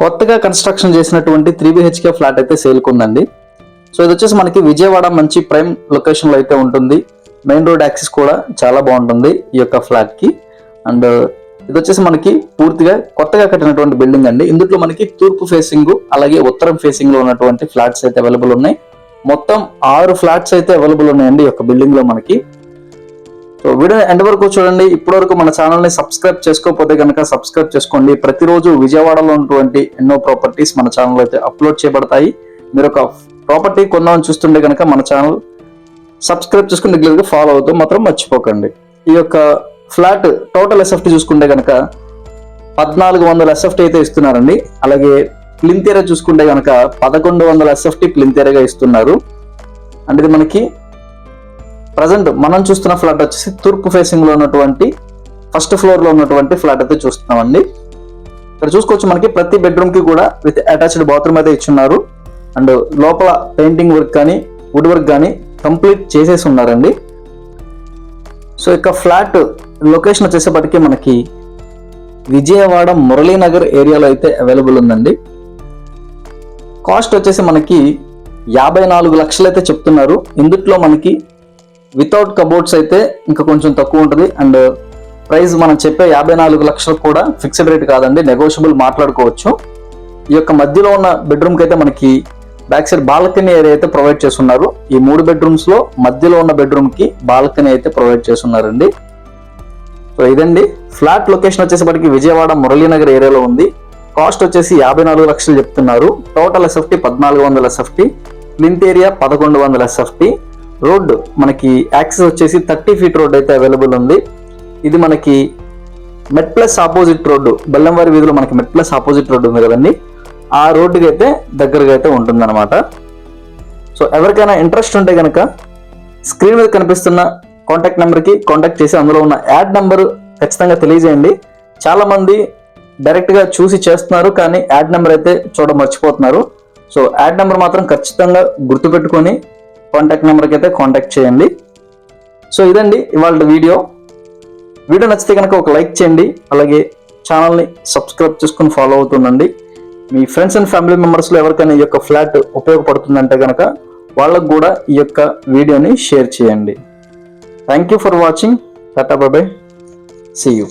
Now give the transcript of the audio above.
కొత్తగా కన్స్ట్రక్షన్ చేసినటువంటి three BHK flat అయితే సేల్కుందండి సో ఇది వచ్చేసి మనకి విజయవాడ మంచి ప్రైమ్ లొకేషన్లో అయితే ఉంటుంది. మెయిన్ రోడ్ యాక్సెస్ కూడా చాలా బాగుంటుంది ఈ యొక్క ఫ్లాట్కి అండ్ ఇది వచ్చేసి మనకి పూర్తిగా కొత్తగా కట్టినటువంటి బిల్డింగ్ అండి. ఇందులో మనకి తూర్పు ఫేసింగ్ అలాగే ఉత్తరం ఫేసింగ్లో ఉన్నటువంటి ఫ్లాట్స్ అయితే అవైలబుల్ ఉన్నాయి. మొత్తం ఆరు ఫ్లాట్స్ అయితే అవైలబుల్ ఉన్నాయండి ఈ యొక్క బిల్డింగ్లో మనకి. సో వీడియో ఎండ్ వరకు చూడండి. ఇప్పటివరకు మన ఛానల్ని సబ్స్క్రైబ్ చేసుకోకపోతే కనుక సబ్స్క్రైబ్ చేసుకోండి. ప్రతిరోజు విజయవాడలో ఉన్నటువంటి ఎన్నో ప్రాపర్టీస్ మన ఛానల్ అయితే అప్లోడ్ చేయబడతాయి. మీరు ఒక ప్రాపర్టీ కొందామని చూస్తుంటే కనుక మన ఛానల్ సబ్స్క్రైబ్ చేసుకుని రెగ్యులర్ ఫాలో అవుతూ మాత్రం మర్చిపోకండి. ఈ యొక్క ఫ్లాట్ టోటల్ ఎస్ఎఫ్టీ చూసుకుంటే కనుక పద్నాలుగు వందల ఎస్ఎఫ్టీ అయితే ఇస్తున్నారండి. అలాగే ప్లింత్ చూసుకుంటే కనుక పదకొండు వందల ఎస్ఎఫ్టీ ప్లింత్ ఇస్తున్నారు. అంటే మనకి ప్రజెంట్ మనం చూస్తున్న ఫ్లాట్ వచ్చేసి తూర్పు ఫేసింగ్లో ఉన్నటువంటి ఫస్ట్ ఫ్లోర్లో ఉన్నటువంటి ఫ్లాట్ అయితే చూస్తున్నామండి. ఇక్కడ చూసుకోవచ్చు మనకి ప్రతి బెడ్రూమ్కి కూడా విత్ అటాచ్డ్ బాత్రూమ్ అయితే ఇచ్చున్నారు. అండ్ లోపల పెయింటింగ్ వర్క్ కానీ వుడ్ వర్క్ కానీ కంప్లీట్ చేసేసి ఉన్నారండి. సో ఇక ఫ్లాట్ లొకేషన్ వచ్చేసేపటికి మనకి విజయవాడ మురళీనగర్ ఏరియాలో అయితే అవైలబుల్ ఉందండి. కాస్ట్ వచ్చేసి మనకి యాభై నాలుగు లక్షలు అయితే చెప్తున్నారు. ఇందుట్లో మనకి వితౌట్ కబోర్డ్స్ అయితే ఇంకా కొంచెం తక్కువ ఉంటుంది. అండ్ ప్రైస్ మనం చెప్పే యాభై నాలుగు లక్షలు కూడా ఫిక్స్డ్ రేట్ కాదండి. నెగోషియబుల్ మాట్లాడుకోవచ్చు. ఈ యొక్క మధ్యలో ఉన్న బెడ్రూమ్కి అయితే మనకి బ్యాక్ సైడ్ బాల్కనీ ఏరియా అయితే ప్రొవైడ్ చేస్తున్నారు. ఈ మూడు బెడ్రూమ్స్లో మధ్యలో ఉన్న బెడ్రూమ్కి బాల్కనీ అయితే ప్రొవైడ్ చేస్తున్నారండి. సో ఇదండి. ఫ్లాట్ లొకేషన్ వచ్చేసరికి విజయవాడ మురళీనగర్ ఏరియాలో ఉంది. కాస్ట్ వచ్చేసి యాభై నాలుగు లక్షలు చెప్తున్నారు. టోటల్ ఎస్ఎఫ్టీ పద్నాలుగు వందల ఎస్ఎఫ్టీ ప్లింత్ ఏరియా పదకొండు వందల ఎస్ఎఫ్టీ రోడ్డు మనకి యాక్సెస్ వచ్చేసి థర్టీ ఫీట్ రోడ్ అయితే అవైలబుల్ ఉంది. ఇది మనకి మెట్ ప్లస్ ఆపోజిట్ రోడ్డు బెల్లంవారి వీధిలో మనకి మెట్ ప్లస్ ఆపోజిట్ రోడ్డు ఉంది కదండి. ఆ రోడ్డుకి అయితే దగ్గరగా అయితే ఉంటుందన్నమాట. సో ఎవరికైనా ఇంట్రెస్ట్ ఉంటే కనుక స్క్రీన్ మీద కనిపిస్తున్న కాంటాక్ట్ నెంబర్కి కాంటాక్ట్ చేసి అందులో ఉన్న యాడ్ నెంబర్ ఖచ్చితంగా తెలియజేయండి. చాలామంది డైరెక్ట్గా చూసి చేస్తున్నారు కానీ యాడ్ నెంబర్ అయితే చూడ మర్చిపోతున్నారు సో యాడ్ నెంబర్ మాత్రం ఖచ్చితంగా గుర్తుపెట్టుకొని కాంటాక్ట్ నెంబర్కి అయితే కాంటాక్ట్ చేయండి. సో ఇదండి ఇవాళ వీడియో. వీడియో నచ్చితే కనుక ఒక లైక్ చేయండి. అలాగే ఛానల్ని సబ్స్క్రైబ్ చేసుకుని ఫాలో అవుతుండండి. మీ ఫ్రెండ్స్ అండ్ ఫ్యామిలీ మెంబర్స్లో ఎవరికైనా ఈ యొక్క ఫ్లాట్ ఉపయోగపడుతుందంటే కనుక వాళ్ళకు కూడా ఈ యొక్క వీడియోని షేర్ చేయండి. Thank you for watching tata bye bye see you